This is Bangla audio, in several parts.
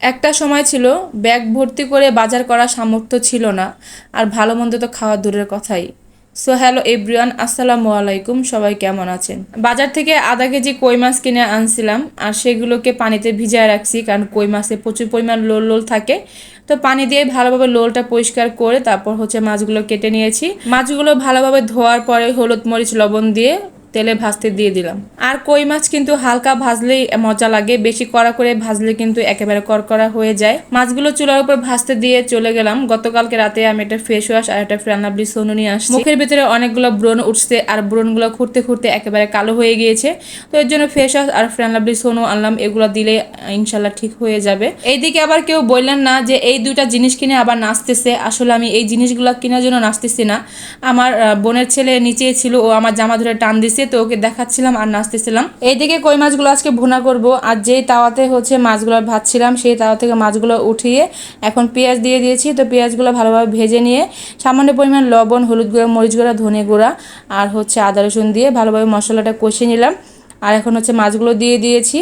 একটা সময় ছিল, ব্যাগ ভর্তি করে বাজার করা সামর্থ্য ছিল না, আর ভালো মন্দ তো খাওয়া দূরের কথাই। সো হ্যালো এভরিওয়ান আসসালামু আলাইকুম, সবাই কেমন আছেন? বাজার থেকে আধা কেজি কই মাছ কিনে আনছিলাম, আর সেগুলোকে পানিতে ভিজায় রাখছি, কারণ কই মাছে প্রচুর পরিমাণ লোল লোল থাকে। তো পানি দিয়ে ভালোভাবে লোলটা পরিষ্কার করে তারপর হচ্ছে মাছগুলো কেটে নিয়েছি। মাছগুলো ভালোভাবে ধোয়ার পরে হলুদ মরিচ লবণ দিয়ে তেলে ভাজতে দিয়ে দিলাম। আর কই মাছ কিন্তু হালকা ভাজলেই মজা লাগে, বেশি কড়া করে ভাজলে কিন্তু একেবারে করকরা হয়ে যায়। মাছগুলো চুলার উপর ভাজতে দিয়ে চলে গেলাম। গতকালকে রাতে আমি একটা ফেস ওয়াশ আর একটা ফ্রানাবলি সোনু নিয়ে আসছি। মুখের ভিতরে অনেকগুলো ব্রণ উঠছে আর ব্রণগুলো খুঁড়তে খুঁড়তে একেবারে কালো হয়ে গিয়েছে। তো এর জন্য ফেস ওয়াশ আর ফ্রানাবলি সোনু আনলাম। এগুলো দিলে ইনশাল্লাহ ঠিক হয়ে যাবে। এইদিকে আবার কেউ বললেন না যে এই দুইটা জিনিস কিনে আবার নাচতেছে। আসলে আমি এই জিনিসগুলো কেনার জন্য নাচতেছি না। আমার বোনের ছেলে নিচে ছিল, ও আমার জামা ধরে টান দিছে। তো ওকে দেখাচ্ছিলাম আর নাচতেছিলাম। এইদিকে কই মাছগুলো আজকে ভুনা করব। আর যেই তাওয়াতে হচ্ছে মাছগুলো ভাজছিলাম, সেই তাওয়া থেকে মাছগুলো উঠিয়ে এখন পেঁয়াজ দিয়ে দিয়েছি। তো পেঁয়াজগুলো ভালোভাবে ভেজে নিয়ে সামান্য পরিমাণ লবণ, হলুদ গুঁড়া, মরিচ গুঁড়া, ধনে গুঁড়া আর হচ্ছে আদা রসুন দিয়ে ভালোভাবে মশলাটা কষিয়ে নিলাম। আর এখন হচ্ছে মাছগুলো দিয়ে দিয়েছি।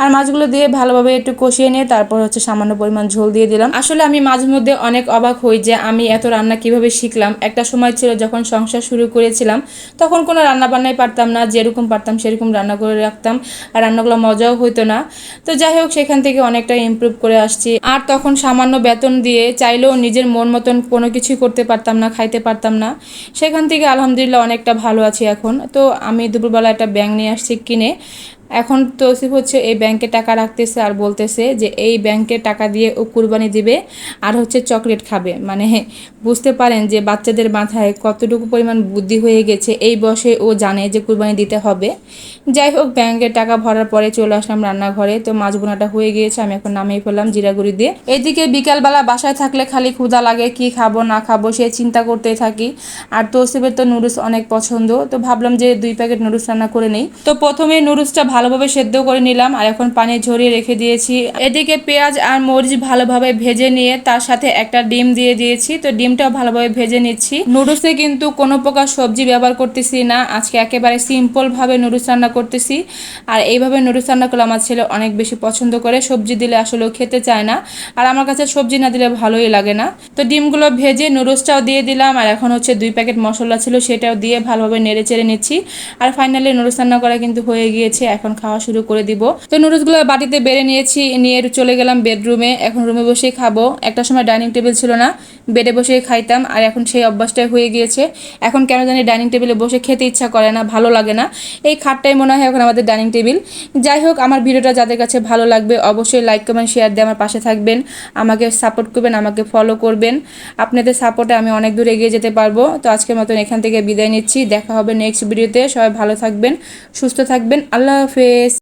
আর মাছগুলো দিয়ে ভালোভাবে একটু কষিয়ে নিয়ে তারপর হচ্ছে সামান্য পরিমাণ ঝোল দিয়ে দিলাম। আসলে আমি মাঝে মধ্যে অনেক অবাক হই যে আমি এত রান্না কীভাবে শিখলাম। একটা সময় ছিল যখন সংসার শুরু করেছিলাম, তখন কোনো রান্না বান্নাই পারতাম না, যেরকম পারতাম সেরকম রান্না করে রাখতাম। আর রান্নাগুলো মজাও হইতো না। তো যাই হোক, সেখান থেকে অনেকটা ইমপ্রুভ করে আসছি। আর তখন সামান্য বেতন দিয়ে চাইলেও নিজের মন মতন কোনো কিছুই করতে পারতাম না, খাইতে পারতাম না। সেখান থেকে আলহামদুলিল্লাহ অনেকটা ভালো আছি এখন। তো আমি দুপুরবেলা একটা ব্যাংক নিয়ে আসছি, কিনে કરીને এখন তৌসিফ হচ্ছে এই ব্যাংকে টাকা রাখতেছে আর বলতেছে যে এই ব্যাংকে টাকা দিয়ে ও কুরবানি দিবে আর হচ্ছে চকলেট খাবে। মানে বুঝতে পারেন যে বাচ্চাদের মাথায় কতটুকু পরিমাণ বুদ্ধি হয়ে গেছে, এই বয়সে ও জানে যে কুরবানি দিতে হবে। যাই হোক, ব্যাংকে টাকা ভরার পরে চলে আসলাম রান্নাঘরে। তো মাছ বোনাটা হয়ে গিয়েছে, আমি এখন নামিয়ে ফেললাম জিরাগুড়ি দিয়ে। এদিকে বিকালবেলা বাসায় থাকলে খালি ক্ষুধা লাগে, কি খাব, না খাব, সে চিন্তা করতেই থাকি। আর তৌসিফের তো নুডলস অনেক পছন্দ, তো ভাবলাম যে দুই প্যাকেট নুডলস রান্না করে নেই। তো প্রথমে নুডলসটা ভালোভাবে সেদ্ধ করে নিলাম আর এখন পানি ঝরিয়ে রেখে দিয়েছি। এদিকে পেঁয়াজ আর মরিচ ভালোভাবে ভেজে নিয়ে তার সাথে একটা ডিম দিয়ে দিয়েছি। তো ডিমটাও ভালোভাবে ভেজে নিচ্ছি। নুডলসে কিন্তু কোনো প্রকার সবজি ব্যবহার করতেছি না। আজকে একেবারে সিম্পলভাবে নুডলস রান্না করতেছি। আর এইভাবে নুডলস রান্না করলে আমার ছেলে অনেক বেশি পছন্দ করে। সবজি দিলে আসলে খেতে চায় না। আর আমার কাছে সবজি না দিলে ভালোই লাগে না। তো ডিমগুলো ভেজে নুডলসটাও দিয়ে দিলাম। আর এখন হচ্ছে দুই প্যাকেট মশলা ছিল সেটাও দিয়ে ভালোভাবে নেড়ে চেড়ে নিচ্ছি। আর ফাইনালি নুডলস রান্না করা কিন্তু হয়ে গিয়েছে। এখন খাওয়া শুরু করে দিব। তো নুডলসগুলো বাটিতে বেড়ে নিয়েছি, নিয়ে চলে গেলাম বেডরুমে। এখন রুমে বসেই খাব। একটা সময় ডাইনিং টেবিল ছিল না, বেডে বসেই খাইতাম। আর এখন সেই অভ্যাসটাই হয়ে গিয়েছে। এখন কেন জানি ডাইনিং টেবিলে বসে খেতে ইচ্ছা করে না, ভালো লাগে না। এই খাটটাই মনে হয় এখন আমাদের ডাইনিং টেবিল। যাই হোক, আমার ভিডিওটা যাদের কাছে ভালো লাগবে অবশ্যই লাইক, কমেন্ট, শেয়ার দিয়ে আমার পাশে থাকবেন। আমাকে সাপোর্ট করবেন, আমাকে ফলো করবেন। আপনাদের সাপোর্টে আমি অনেক দূর এগিয়ে যেতে পারব। তো আজকের মতন এখান থেকে বিদায় নিচ্ছি। দেখা হবে নেক্সট ভিডিওতে। সবাই ভালো থাকবেন, সুস্থ থাকবেন। আল্লাহ হাফেজ